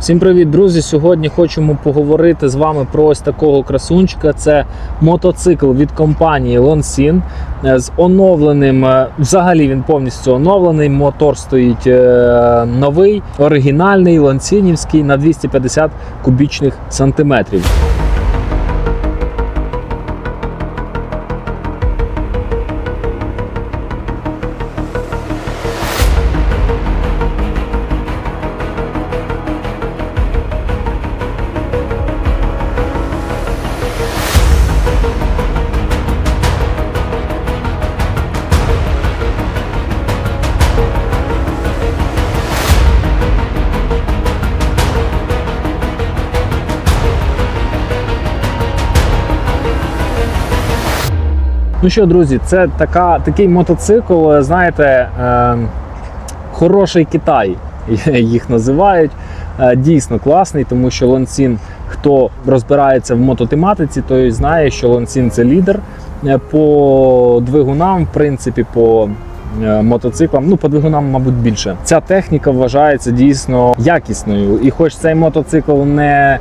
Всім привіт, друзі! Сьогодні хочемо поговорити з вами про ось такого красунчика. Це мотоцикл від компанії Lonsin е, з оновленим. е, Взагалі він повністю оновлений. Мотор стоїть е, новий, оригінальний, лонсінівський на 250 кубічних сантиметрів. Ну що, друзі, це така, такий мотоцикл, знаєте, е, хороший Китай їх називають. Е, дійсно класний, тому що Лонсін, хто розбирається в мототематиці, той знає, що Лонсін це лідер е, по двигунам, в принципі, по е, мотоциклам. Ну, по двигунам, мабуть, більше. Ця техніка вважається дійсно якісною. І хоч цей мотоцикл не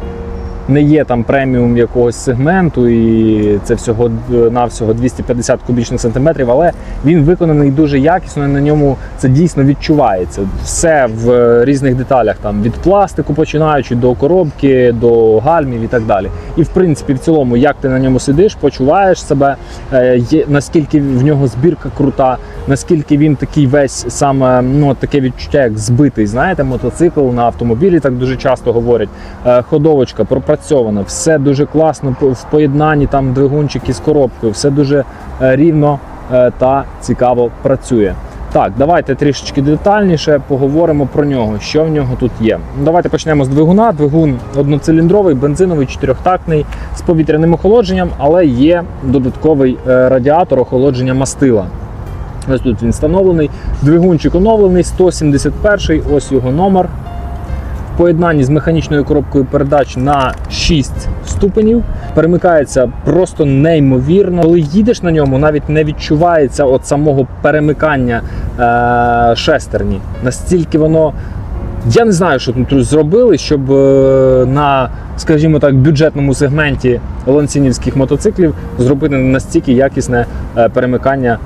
не є там преміум якогось сегменту, і це всього навсього 250 кубічних сантиметрів, але він виконаний дуже якісно. і На ньому це дійсно відчувається. Все в різних деталях, там від пластику, починаючи до коробки, до гальмів і так далі. І в принципі, в цілому, як ти на ньому сидиш, почуваєш себе, е, є, наскільки в нього збірка крута, наскільки він такий весь саме ну таке відчуття, як збитий. Знаєте, мотоцикл на автомобілі так дуже часто говорять. Е, Ходовочка пропрацьована, все дуже класно в поєднанні там двигунчик із коробкою, все дуже е, рівно е, та цікаво працює. Так, давайте трішечки детальніше поговоримо про нього, що в нього тут є. Ну, Давайте почнемо з двигуна. Двигун одноциліндровий, бензиновий, чотирьохтактний з повітряним охолодженням, але є додатковий е, радіатор охолодження мастила. Ось тут він встановлений. Двигунчик оновлений, 171 ось його номер. Поєднанні з механічною коробкою передач на 6 ступенів. Перемикається просто неймовірно. Коли їдеш на ньому, навіть не відчувається от самого перемикання е- шестерні. Настільки воно. Я не знаю, що тут зробили, щоб е, на, скажімо так, бюджетному сегменті лонсінівських мотоциклів зробити настільки якісне е, перемикання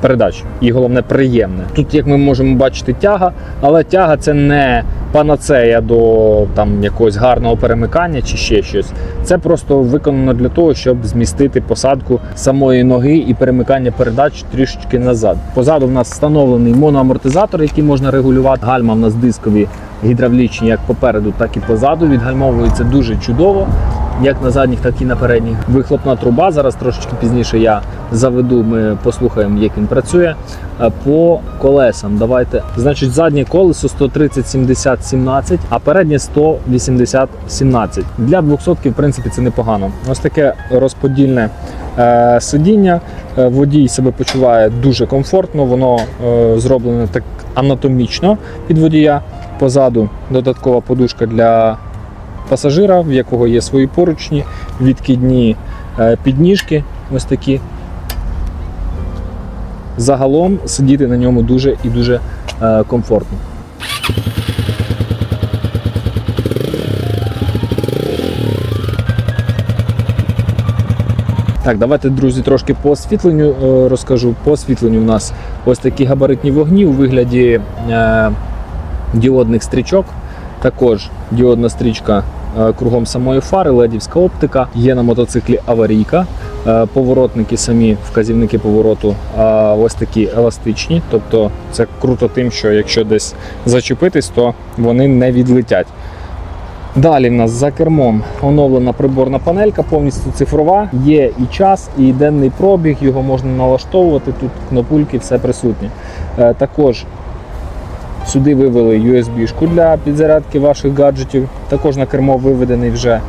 передач. І головне приємне. Тут, як ми можемо бачити, тяга, але тяга це не панацея до там якогось гарного перемикання чи ще щось. Це просто виконано для того, щоб змістити посадку самої ноги і перемикання передач трішечки назад. Позаду в нас встановлений моноамортизатор, який можна регулювати. Гальма в нас дискові гідравлічні, як попереду, так і позаду. Відгальмовується дуже чудово. Як на задніх, так і на передніх. Вихлопна труба. Зараз трошечки пізніше я заведу. Ми послухаємо, як він працює. Е, По колесам. Давайте. Значить, заднє колесо 130 70 17, а переднє 180 17. Для 200 в принципі це непогано. Ось таке розподільне е, сидіння. Е, Водій себе почуває дуже комфортно, воно е, зроблене так анатомічно під водія. Позаду додаткова подушка для пасажира, в якого є свої поручні, відкидні е, підніжки. Ось такі. Загалом сидіти на ньому дуже і дуже е, комфортно. Так, давайте, друзі, трошки по освітленню е, розкажу. По освітленню у нас ось такі габаритні вогні у вигляді е, діодних стрічок. Також діодна стрічка кругом самої фари, ледівська оптика. Є на мотоциклі аварійка. Е, Поворотники самі, вказівники повороту е, ось такі еластичні. Тобто це круто тим, що якщо десь зачепитись, то вони не відлетять. Далі в нас за кермом оновлена приборна панелька, повністю цифрова. Є і час, і денний пробіг, його можна налаштовувати. Тут кнопульки, все присутнє. Е, Також сюди вивели USB-шку для підзарядки ваших гаджетів. Також на кермо виведений вже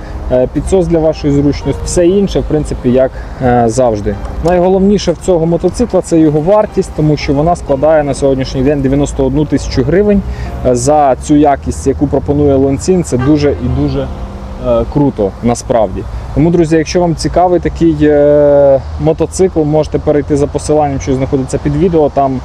підсос для вашої зручності. Все інше, в принципі, як е, завжди. Найголовніше в цього мотоцикла це його вартість, тому що вона складає на сьогоднішній день 91 тисячу гривень. Е, За цю якість, яку пропонує Лонцін, це дуже і дуже е, круто насправді. Тому, друзі, якщо вам цікавий такий е, мотоцикл, можете перейти за посиланням, що знаходиться під відео. Там е,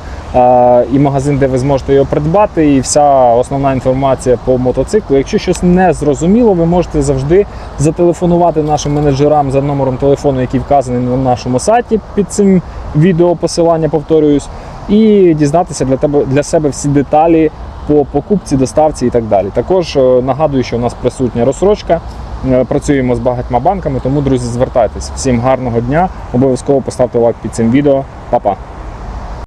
і магазин, де ви зможете його придбати, і вся основна інформація по мотоциклу. Якщо щось не зрозуміло, ви можете завжди зателефонувати нашим менеджерам за номером телефону, який вказаний на нашому сайті під цим відео посилання, повторююсь, і дізнатися для тебе для себе всі деталі по покупці, доставці і так далі. Також е, нагадую, що у нас присутня розсрочка. Е, Працюємо з багатьма банками, тому друзі, звертайтесь. Всім гарного дня. Обов'язково поставте лайк під цим відео. Па-па!